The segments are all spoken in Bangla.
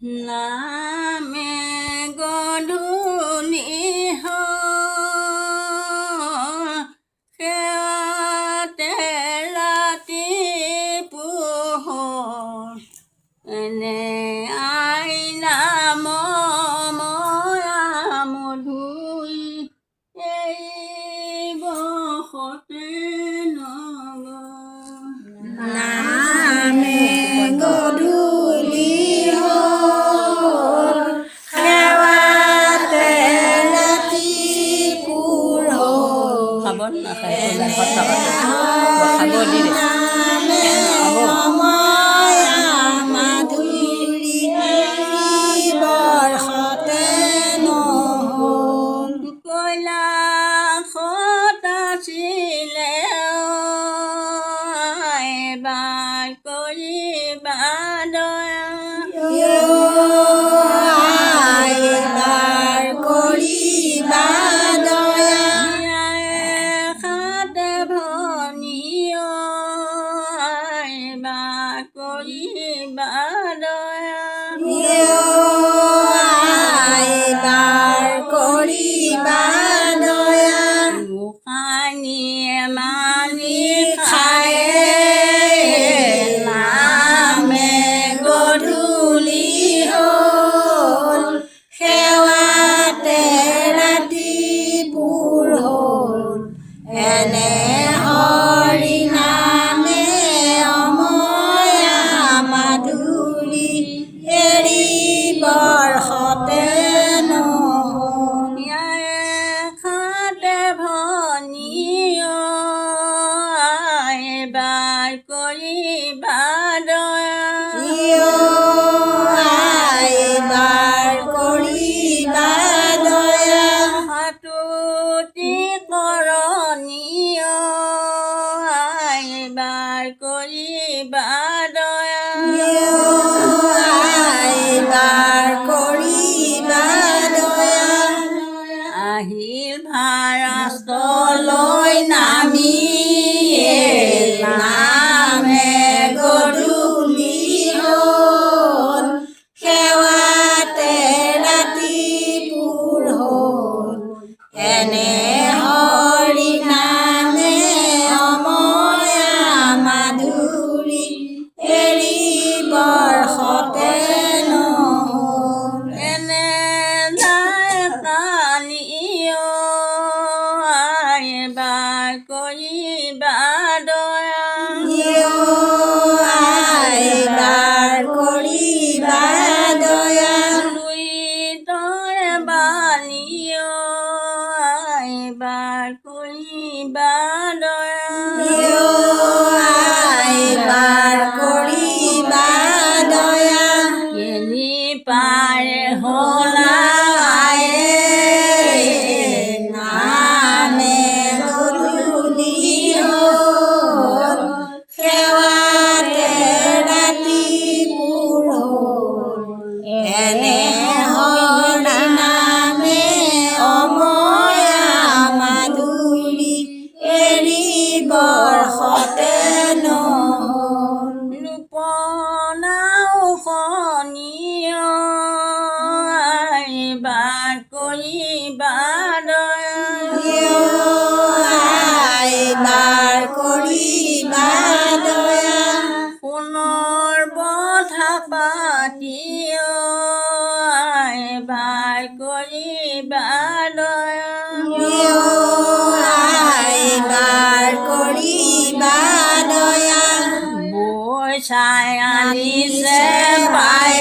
Na me. হরি নামে অময়া মাধুরী এৰি বৰ্ষতে এনে পানীয় এবাৰ কৰিবা দয়া। করিবার আইবার করিবার বসায় আনিছে পায়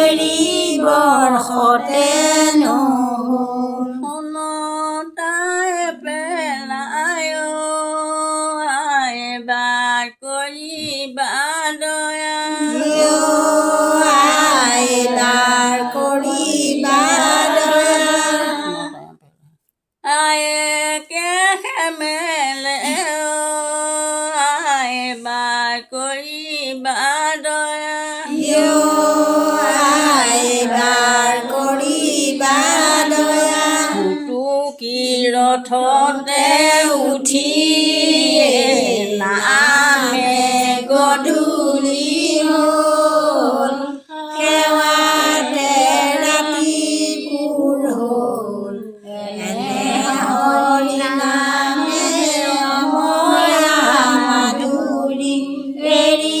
Bor Jotenu শিরঠতে উঠিয়ে নামে গধূলি হল সেৱাতে ৰাতিপুৰ হল। এনে নামে অমৰা মাধুৰী বেৰি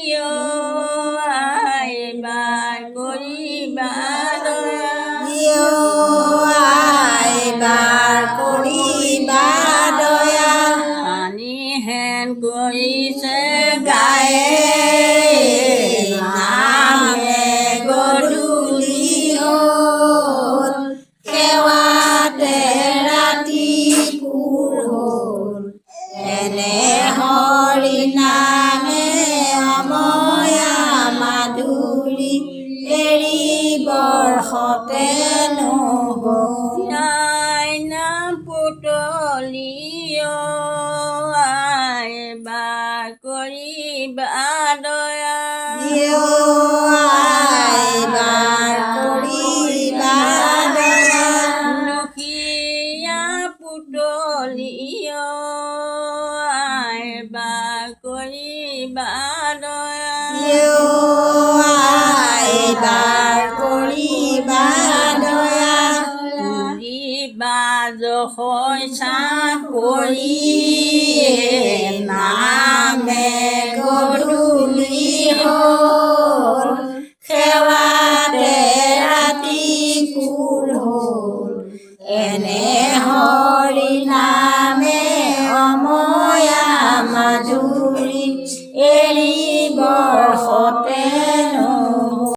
করিবা দয়া দিও আইবার করিবা দয়া নখিয়া পুতলিও আইবার করিবা দয়া দিও আইবার করিবা ¡Joy, cha, polí, el ná, me.